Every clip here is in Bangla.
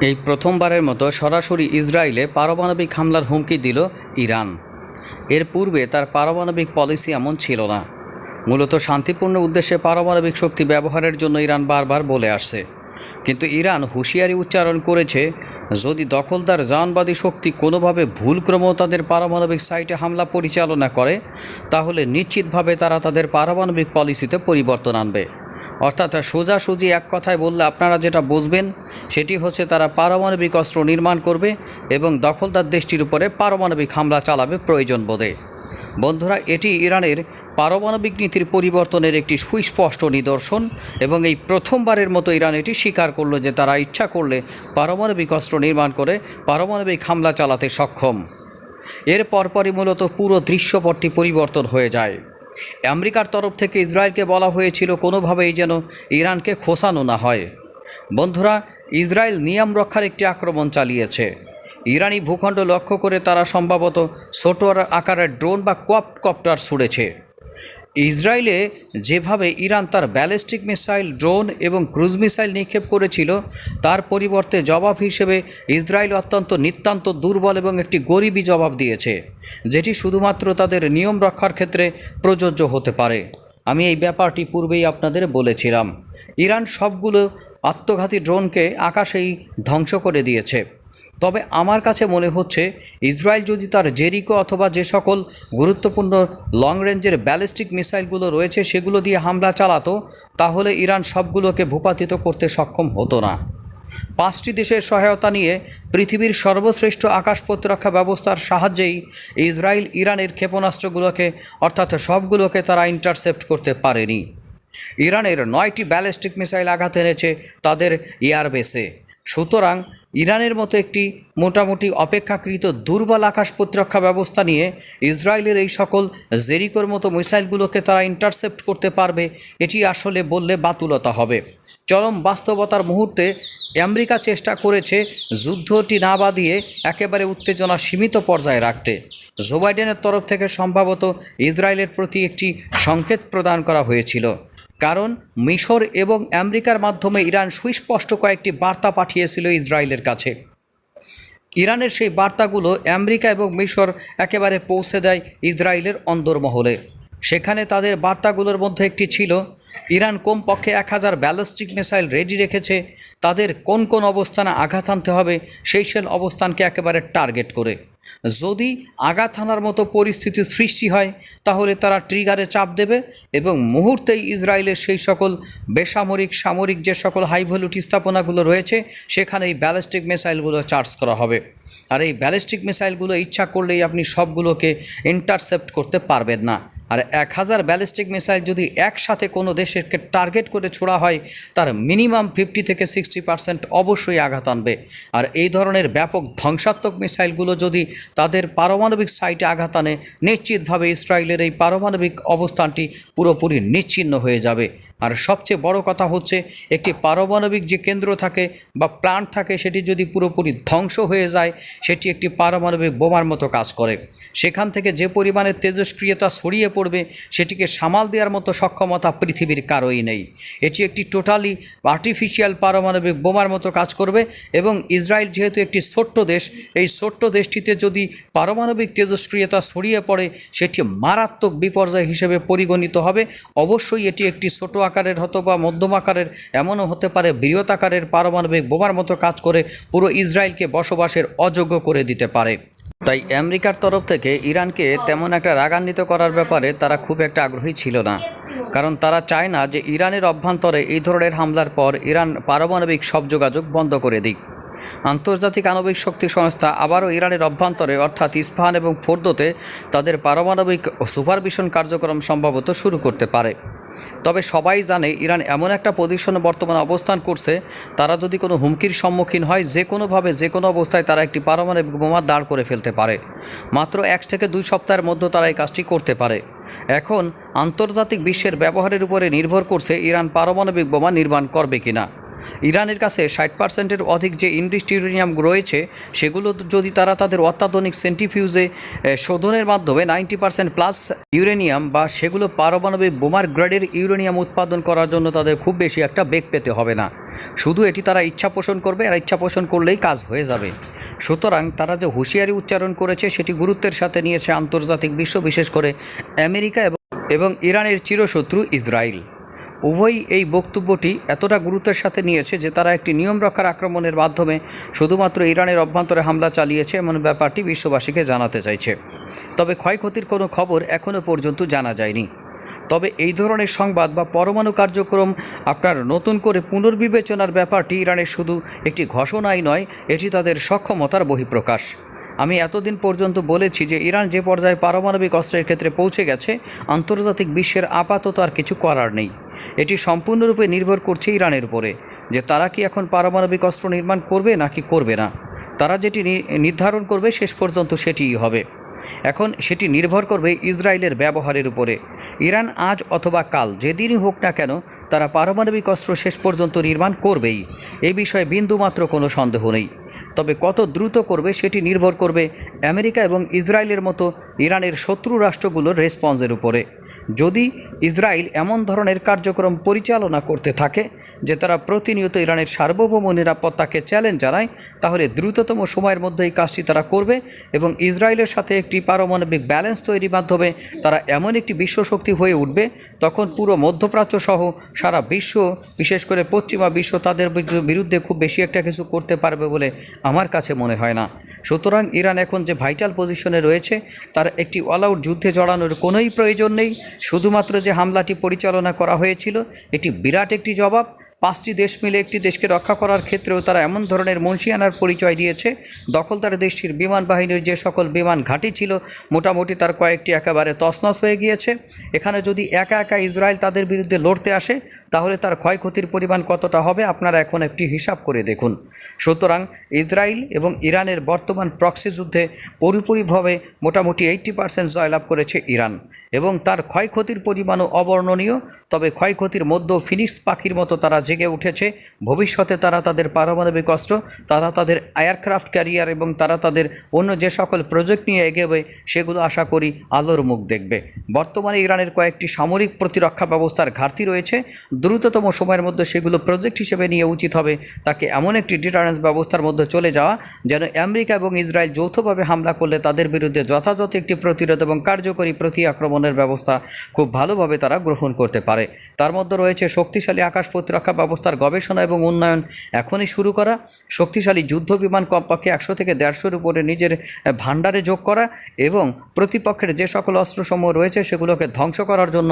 এই প্রথমবারের মতো সরাসরি ইসরায়েলে পারমাণবিক হামলার হুমকি দিল ইরান। এর পূর্বে তার পারমাণবিক পলিসি এমন ছিল না। মূলত শান্তিপূর্ণ উদ্দেশ্যে পারমাণবিক শক্তি ব্যবহারের জন্য ইরান বারবার বলে আসছে। কিন্তু ইরান হুঁশিয়ারি উচ্চারণ করেছে, যদি দখলদার জানবাদী শক্তি কোনোভাবে ভুলক্রমেও তাদের পারমাণবিক সাইটে হামলা পরিচালনা করে, তাহলে নিশ্চিতভাবে তারা তাদের পারমাণবিক পলিসিতে পরিবর্তন আনবে। অর্থাৎ সোজাসুজি এক কথায় বললে আপনারা যেটা বুঝবেন, সেটি হচ্ছে তারা পারমাণবিক অস্ত্র নির্মাণ করবে এবং দখলদার দেশটির উপরে পারমাণবিক হামলা চালাবে প্রয়োজন বোধে। বন্ধুরা, এটি ইরানের পারমাণবিক নীতির পরিবর্তনের একটি সুস্পষ্ট নিদর্শন এবং এই প্রথমবারের মতো ইরান এটি স্বীকার করল যে তারা ইচ্ছা করলে পারমাণবিক অস্ত্র নির্মাণ করে পারমাণবিক হামলা চালাতে সক্ষম। এর পরপরই মূলত পুরো দৃশ্যপটটি পরিবর্তন হয়ে যায়। আমেরিকার তরফ থেকে ইসরায়েলকে বলা হয়েছিল, কোনোভাবেই যেন ইরানকে খোসানো না হয়। বন্ধুরা, ইসরায়েল নিয়ম রক্ষার একটি আক্রমণ চালিয়েছে। ইরানি ভূখণ্ড লক্ষ্য করে তারা সম্ভবত ছোট আকারের ড্রোন বা কোয়াপকপ্টার ছুড়েছে। ইসরায়েলে যেভাবে ইরান তার ব্যালিস্টিক মিসাইল, ড্রোন এবং ক্রুজ মিসাইল নিক্ষেপ করেছিল, তার পরিবর্তে জবাব হিসেবে ইসরায়েল অত্যন্ত নিতান্ত দুর্বল এবং একটি গরিবী জবাব দিয়েছে, যেটি শুধুমাত্র তাদের নিয়ম রক্ষার ক্ষেত্রে প্রযোজ্য হতে পারে। আমি এই ব্যাপারটি পূর্বেই আপনাদের বলেছিলাম। ইরান সবগুলো আত্মঘাতী ড্রোনকে আকাশেই ধ্বংস করে দিয়েছে। তবে আমার কাছে মনে হচ্ছে ইসরায়েল যদি তার জেরিকো অথবা যে সকল গুরুত্বপূর্ণ লং রেঞ্জের ব্যালিস্টিক মিসাইলগুলো রয়েছে, সেগুলো দিয়ে হামলা চালাতো, তাহলে ইরান সবগুলোকে ভূপাতিত করতে সক্ষম হতো না। পাঁচটি দেশের সহায়তা নিয়ে পৃথিবীর সর্বশ্রেষ্ঠ আকাশ প্রতিরক্ষা ব্যবস্থার সাহায্যেই ইসরায়েল ইরানের ক্ষেপণাস্ত্রগুলোকে, অর্থাৎ সবগুলোকে তারা ইন্টারসেপ্ট করতে পারেনি। ইরানের নয়টি ব্যালিস্টিক মিসাইল আঘাত এনেছে তাদের এয়ারবেসে সুতরাং ইরানের মতো একটি মোটামুটি অপেক্ষাকৃত দুর্বল আকাশ প্রতিরক্ষা ব্যবস্থা নিয়ে ইসরায়েলের এই সকল জেরিকোর মতো মিসাইলগুলোকে তারা ইন্টারসেপ্ট করতে পারবে, এটি আসলে বললে বাতুলতা হবে। চরম বাস্তবতার মুহূর্তে আমেরিকা চেষ্টা করেছে যুদ্ধটি না বাদিয়ে একেবারে উত্তেজনা সীমিত পর্যায়ে রাখতে। জো বাইডেনের তরফ থেকে সম্ভবত ইসরায়েলের প্রতি একটি সংকেত প্রদান করা হয়েছিল। কারণ মিশর এবং আমেরিকার মাধ্যমে ইরান সুস্পষ্ট কয়েকটি বার্তা পাঠিয়েছিল ইসরায়েলের কাছে। ইরানের সেই বার্তাগুলো আমেরিকা এবং মিশর একেবারে পৌঁছে দেয় ইসরায়েলের অন্দরমহলে। সেখানে তাদের বার্তাগুলোর মধ্যে একটি ছিল, ইরান কমপক্ষে এক হাজার ব্যালিস্টিক মিসাইল রেডি রেখেছে, তাদের কোন কোন অবস্থানে আঘাত আনতে হবে, সেই সেল অবস্থানকে একেবারে টার্গেট করে। যদি আঘাত আনার মতো পরিস্থিতি সৃষ্টি হয়, তাহলে তারা ট্রিগারে চাপ দেবে এবং মুহূর্তেই ইসরায়েলের সেই সকল বেসামরিক, সামরিক যে সকল হাই ভ্যালুট স্থাপনাগুলো রয়েছে, সেখানে এই ব্যালিস্টিক মিসাইলগুলো চার্জ করা হবে। আর এই ব্যালিস্টিক মিসাইলগুলো ইচ্ছা করলেই আপনি সবগুলোকে ইন্টারসেপ্ট করতে পারবেন না। আর এক হাজার ব্যালিস্টিক মিসাইল যদি একসাথে কোনো দেশেরকে টার্গেট করে ছোড়া হয়, তার মিনিমাম ফিফটি থেকে সিক্সটি পার্সেন্ট অবশ্যই আঘাত আনবে। আর এই ধরনের ব্যাপক ধ্বংসাত্মক মিসাইলগুলো যদি তাদের পারমাণবিক সাইটে আঘাত আনে, নিশ্চিতভাবে ইসরায়েলের এই পারমাণবিক অবস্থানটি পুরোপুরি নিচ্ছিন্ন হয়ে যাবে। আর সবচেয়ে বড় কথা হচ্ছে, একটি পারমাণবিক যে কেন্দ্র থাকে বা প্লান্ট থাকে, সেটি যদি পুরোপুরি ধ্বংস হয়ে যায়, সেটি একটি পারমাণবিক বোমার মতো কাজ করে। সেখান থেকে যে পরিমাণে তেজস্ক্রিয়তা ছড়িয়ে পড়বে, সেটিকে সামাল দেওয়ার মতো সক্ষমতা পৃথিবীর কারোই নেই। এটি একটি টোটালি আর্টিফিশিয়াল পারমাণবিক বোমার মতো কাজ করবে এবং ইসরায়েল যেহেতু একটি ছোট্ট দেশ, এই ছোট্ট দেশটিতে যদি পারমাণবিক তেজস্ক্রিয়তা ছড়িয়ে পড়ে, সেটি মারাত্মক বিপর্যয় হিসেবে পরিগণিত হবে। অবশ্যই এটি একটি ছোট আকারের হতো বা মধ্যম আকারের, এমনও হতে পারে বৃহৎ আকারের পারমাণবিক বোমার মতো কাজ করে পুরো ইসরায়েলকে বসবাসের অযোগ্য করে দিতে পারে। তাই আমেরিকার তরফ থেকে ইরানকে তেমন একটা রাগান্বিত করার ব্যাপারে তারা খুব একটা আগ্রহী ছিল না। কারণ তারা চায় না যে ইরানের অভ্যন্তরে এই ধরনের হামলার পর ইরান পারমাণবিক সব যোগাযোগ বন্ধ করে দিক। আন্তর্জাতিক আণবিক শক্তি সংস্থা আবারও ইরানের অভ্যন্তরে, অর্থাৎ ইস্পাহান এবং ফোর্দোতে, তাদের পারমাণবিক সুপারভিশন কার্যক্রম সম্ভবত শুরু করতে পারে। তবে সবাই জানে ইরান এমন একটা পজিশনে বর্তমানে অবস্থান করছে, তারা যদি কোনো হুমকির সম্মুখীন হয় যে কোনোভাবে যে কোনো অবস্থায় তারা একটি পারমাণবিক বোমা দাঁড় করে ফেলতে পারে। মাত্র এক থেকে দুই সপ্তাহের মধ্যে তারা এই কাজটি করতে পারে। এখন আন্তর্জাতিক বিশ্বের ব্যবহারের উপরে নির্ভর করছে ইরান পারমাণবিক বোমা নির্মাণ করবে কিনা। ইরানের কাছে ষাট পার্সেন্টের অধিক যে ইন্ডিস্ট ইউরেনিয়াম রয়েছে, সেগুলো যদি তারা তাদের অত্যাধুনিক সেন্টিফিউজে শোধনের মাধ্যমে নাইনটি পার্সেন্ট প্লাস ইউরেনিয়াম বা সেগুলো পারমাণবিক বোমার গ্রেডের ইউরেনিয়াম উৎপাদন করার জন্য তাদের খুব বেশি একটা বেগ পেতে হবে না। শুধু এটি তারা ইচ্ছা পোষণ করবে, আর ইচ্ছা পোষণ করলেই কাজ হয়ে যাবে। সুতরাং তারা যে হুঁশিয়ারি উচ্চারণ করেছে, সেটি গুরুত্বের সাথে নিয়েছে আন্তর্জাতিক বিশ্ব, বিশেষ করে আমেরিকা এবং এবং ইরানের চিরশত্রু ইসরায়েল। উভয়ই এই বক্তব্যটি এতটা গুরুত্বের সাথে নিয়েছে যে তারা একটি নিয়ম রক্ষার আক্রমণের মাধ্যমে শুধুমাত্র ইরানের অভ্যন্তরে হামলা চালিয়েছে এমন ব্যাপারটি বিশ্ববাসীকে জানাতে চাইছে। তবে ক্ষয়ক্ষতির কোনো খবর এখনও পর্যন্ত জানা যায়নি। তবে এই ধরনের সংবাদ বা পরমাণু কার্যক্রম আপনার নতুন করে পুনর্বিবেচনার ব্যাপারটি ইরানের শুধু একটি ঘোষণাই নয়, এটি তাদের সক্ষমতার বহিঃপ্রকাশ। আমি এতদিন পর্যন্ত বলেছি যে ইরান যে পর্যায়ে পারমাণবিক অস্ত্রের ক্ষেত্রে পৌঁছে গেছে, আন্তর্জাতিক বিশ্বের আপাতত আর কিছু করার নেই। এটি সম্পূর্ণরূপে নির্ভর করছে ইরানের উপরে যে তারা কি এখন পারমাণবিক অস্ত্র নির্মাণ করবে নাকি করবে না। তারা যেটি নির্ধারণ করবে শেষ পর্যন্ত সেটিই হবে। এখন সেটি নির্ভর করবে ইসরায়েলের ব্যবহারের উপরে। ইরান আজ অথবা কাল যেদিনই হোক না কেন তারা পারমাণবিক অস্ত্র শেষ পর্যন্ত নির্মাণ করবেই। এ বিষয়ে বিন্দুমাত্র কোনো সন্দেহ নেই। তবে কত দ্রুত করবে সেটি নির্ভর করবে আমেরিকা এবং ইসরায়েলের মতো ইরানের শত্রু রাষ্ট্রগুলোর রেসপন্সের উপরে। যদি ইসরায়েল এমন ধরনের কার্যক্রম পরিচালনা করতে থাকে যে তারা প্রতিনিয়ত ইরানের সার্বভৌম নিরাপত্তাকে চ্যালেঞ্জ জানায়, তাহলে দ্রুততম সময়ের মধ্যে এই কাজটি তারা করবে এবং ইসরায়েলের সাথে একটি পারমাণবিক ব্যালেন্স তৈরির মাধ্যমে তারা এমন একটি বিশ্বশক্তি হয়ে উঠবে, তখন পুরো মধ্যপ্রাচ্য সহ সারা বিশ্ব, বিশেষ করে পশ্চিমা বিশ্ব, তাদের বিরুদ্ধে খুব বেশি একটা কিছু করতে পারবে বলে আমার কাছে মনে হয় না। সুতরাং ইরান এখন যে ভাইটাল পজিশনে রয়েছে, তার একটি অল আউট যুদ্ধে জড়ানোর কোনোই প্রয়োজন নেই। শুধুমাত্র যে হামলাটি পরিচালনা করা হয়েছিল, এটি বিরাট একটি জবাব। পাঁচটি দেশ মিলে একটি দেশকে রক্ষা করার ক্ষেত্রেও তারা এমন ধরনের মনসিয়ানার পরিচয় দিয়েছে। দখলদার দেশটির বিমান বাহিনীর যে সকল বিমান ঘাঁটি ছিল, মোটামুটি তার কয়েকটি একেবারে তছনছ হয়ে গিয়েছে। এখানে যদি একা একা ইসরায়েল তাদের বিরুদ্ধে লড়তে আসে, তাহলে তার ক্ষয়ক্ষতির পরিমাণ কতটা হবে আপনারা এখন একটি হিসাব করে দেখুন। সুতরাং ইসরায়েল এবং ইরানের বর্তমান প্রক্সি যুদ্ধে পুরোপুরিভাবে মোটামুটি এইটটি পার্সেন্ট জয়লাভ করেছে ইরান। এবং তার ক্ষয়ক্ষতির পরিমাণও অবর্ণনীয়। তবে ক্ষয়ক্ষতির মধ্যেও ফিনিক্স পাখির মতো তারা জেগে উঠেছে। ভবিষ্যতে তারা তাদের পারমাণবিক অস্ত্র, তারা তাদের এয়ারক্রাফট ক্যারিয়ার এবং তারা তাদের অন্য যে সকল প্রজেক্ট নিয়ে এগোবে, সেগুলো আশা করি আলোর মুখ দেখবে। বর্তমানে ইরানের কয়েকটি সামরিক প্রতিরক্ষা ব্যবস্থার ঘাটতি রয়েছে। দ্রুততম সময়ের মধ্যে সেগুলো প্রজেক্ট হিসেবে নিয়ে উচিত হবে। তাকে এমন একটি ডিটারেন্স ব্যবস্থার মধ্যে চলে যাওয়া, যেন আমেরিকা এবং ইসরায়েল যৌথভাবে হামলা করলে তাদের বিরুদ্ধে যথাযথ একটি প্রতিরোধ এবং কার্যকরী প্রতি আক্রমণের ব্যবস্থা খুব ভালোভাবে তারা গ্রহণ করতে পারে। তার মধ্যে রয়েছে শক্তিশালী আকাশ প্রতিরক্ষা ব্যবস্থার গবেষণা এবং উন্নয়ন। এখনই শুরু করা। শক্তিশালী যুদ্ধ বিমান কমপক্ষে একশো থেকে দেড়শোর উপরে নিজের ভাণ্ডারে যোগ করা এবং প্রতিপক্ষের যে সকল অস্ত্রসমূহ রয়েছে সেগুলোকে ধ্বংস করার জন্য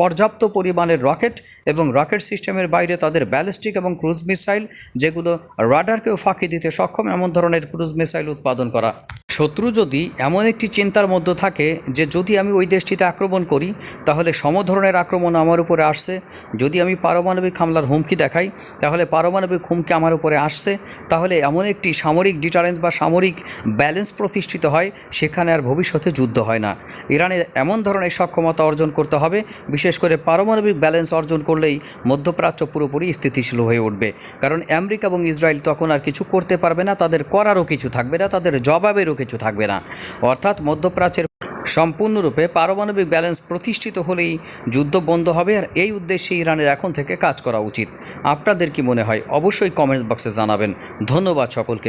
পর্যাপ্ত পরিমাণের রকেট এবং রকেট সিস্টেমের বাইরে তাদের ব্যালিস্টিক এবং ক্রুজ মিসাইল যেগুলো রাডারকেও ফাঁকি দিতে সক্ষম এমন ধরনের ক্রুজ মিসাইল উৎপাদন করা। শত্রু যদি এমন একটি চিন্তার মধ্যে থাকে যে যদি আমি ওই দেশটিতে আক্রমণ করি, তাহলে সম ধরনের আক্রমণ আমার উপরে আসছে। যদি আমি পারমাণবিক হামলার হুমকি দেখাই, তাহলে পারমাণবিক হুমকি আমার উপরে আসছে। তাহলে এমন একটি সামরিক ডিটারেন্স বা সামরিক ব্যালেন্স প্রতিষ্ঠিত হয়, সেখানে আর ভবিষ্যতে যুদ্ধ হয় না। ইরানের এমন ধরনের সক্ষমতা অর্জন করতে হবে, বিশেষ করে পারমাণবিক ব্যালেন্স অর্জন করলেই মধ্যপ্রাচ্য পুরোপুরি স্থিতিশীল হয়ে উঠবে। কারণ আমেরিকা এবং ইসরায়েল তখন আর কিছু করতে পারবে না, তাদের করারও কিছু থাকবে না, তাদের জবাবেরও কিছু থাকবে না। অর্থাৎ মধ্যপ্রাচ্যের সম্পূর্ণরূপে পারমাণবিক ব্যালেন্স প্রতিষ্ঠিত হলেই যুদ্ধ বন্ধ হবে আর এই উদ্দেশ্যে ইরানের এখন থেকে কাজ করা উচিত। আপনাদের কি মনে হয়? অবশ্যই কমেন্টস বক্সে জানাবেন। ধন্যবাদ সকলকে।